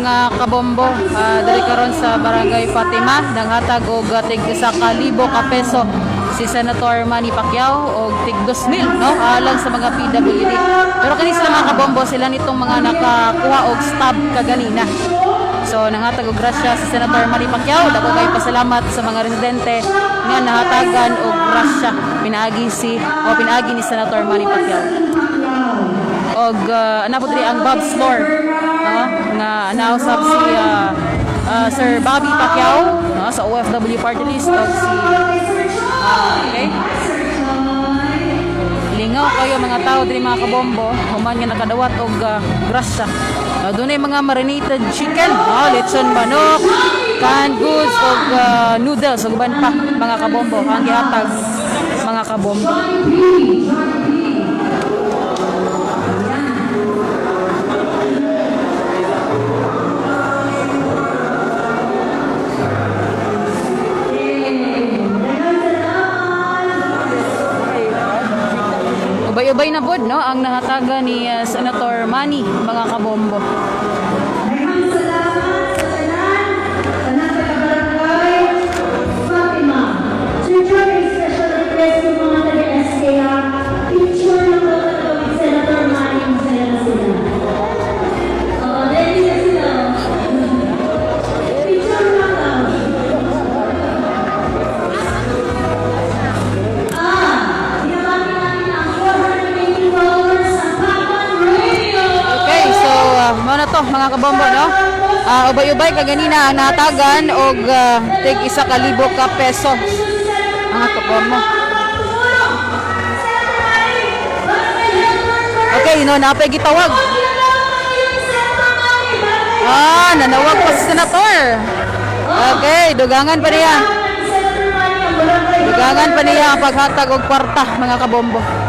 mga kabombo uh, diri karon sa Barangay Fatima nanghatag og tig sa kalibo ka peso si Senator Manny Pacquiao og tig 2,000 no alang sa mga PWD. Pero kani sila mga kabombo sila nitong mga nakakuha og stab kaganina. So nanghatag og grasya si Senator Manny Pacquiao. Dako kay pasalamat sa mga residente nga nahatagan og grasya pinaagi si o pinaagi ni Senator Manny Pacquiao. Og uh, ana po diri ang Bob Slor no? nga nausap si uh, uh, Sir Bobby Pacquiao no? sa OFW party list og si uh, okay lingaw kayo mga tao diri mga kabombo human nga nakadawat og uh, grasya uh, doon mga marinated chicken uh, lechon manok canned goods og uh, noodles ug uban pa mga kabombo ang gihatag mga kabombo Ubay-ubay na pod no ang nahataga ni uh, Senator Manny mga kabombo. Mga kabombo no. Uh, ubay-ubay kaganina ang nahatagan og uh, tig isa ka libo ka peso. Mga kabombo. Okay, no, napay gitawag. Ah, nanawag pa si senator. Okay, dugangan pa niya. Dugangan pa niya ang paghatag og kwarta mga kabombo.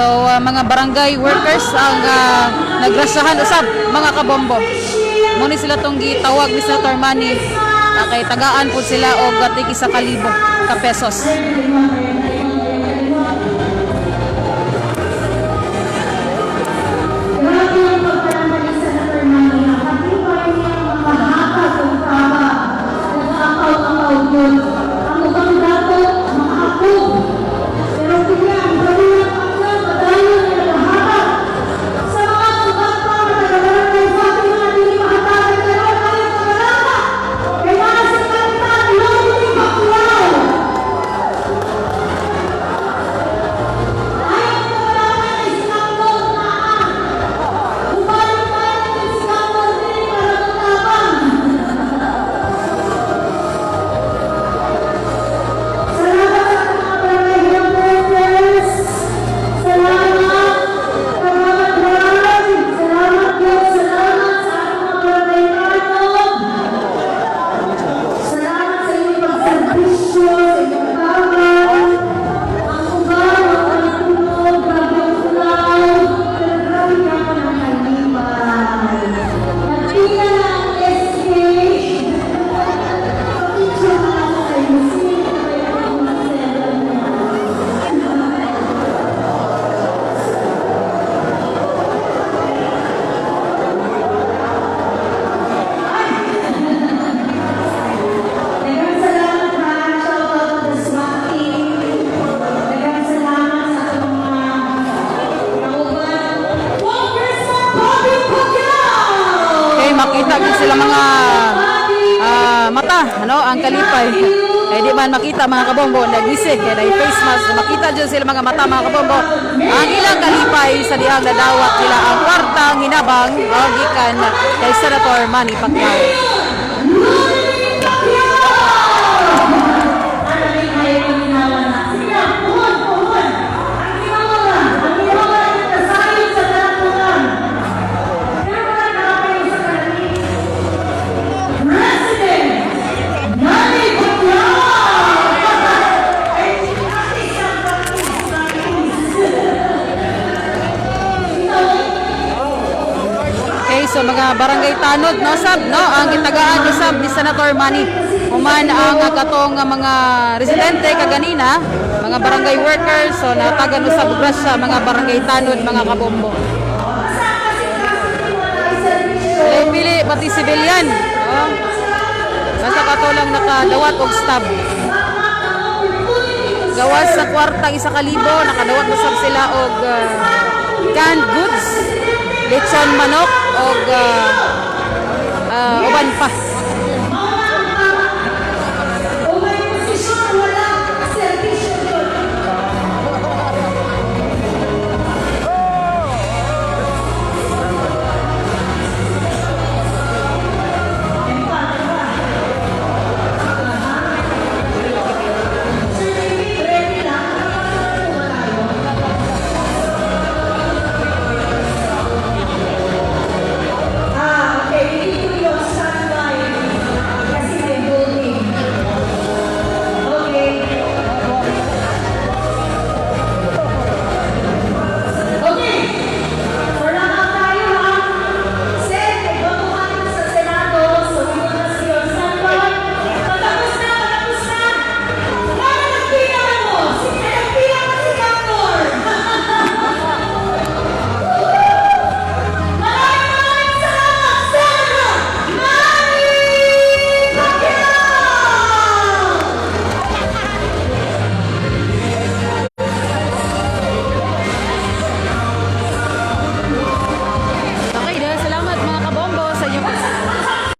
So uh, mga barangay workers ang uh, nagrasahan usab mga kabombo. Muni sila tong gitawag ni Senator Manny uh, kay tagaan po sila og tig isa ka libo ka pesos. Din sila mga ah, mata, ano, ang kalipay. Kay Kaya di man makita mga kabombo, nagising kaya na face mask. Makita dyan sila mga mata mga kabombo. Ang ilang kalipay sa diyang nadawat nila ang kwartang hinabang o gikan kay Senator Manny Pacquiao. So mga barangay tanod, no, sab, no, ang gitagaan ni sab ni Senator Manny. Human ang katong mga residente kaganina, mga barangay workers, so natagan sa bugras sa mga barangay tanod, mga kabombo. Pili, pati civilian, no? Basta katulang nakadawat og stab. Gawas sa kwarta isa kalibo, nakadawat na sab sila og ah, canned goods, lechon manok og ah, ah, uban pa.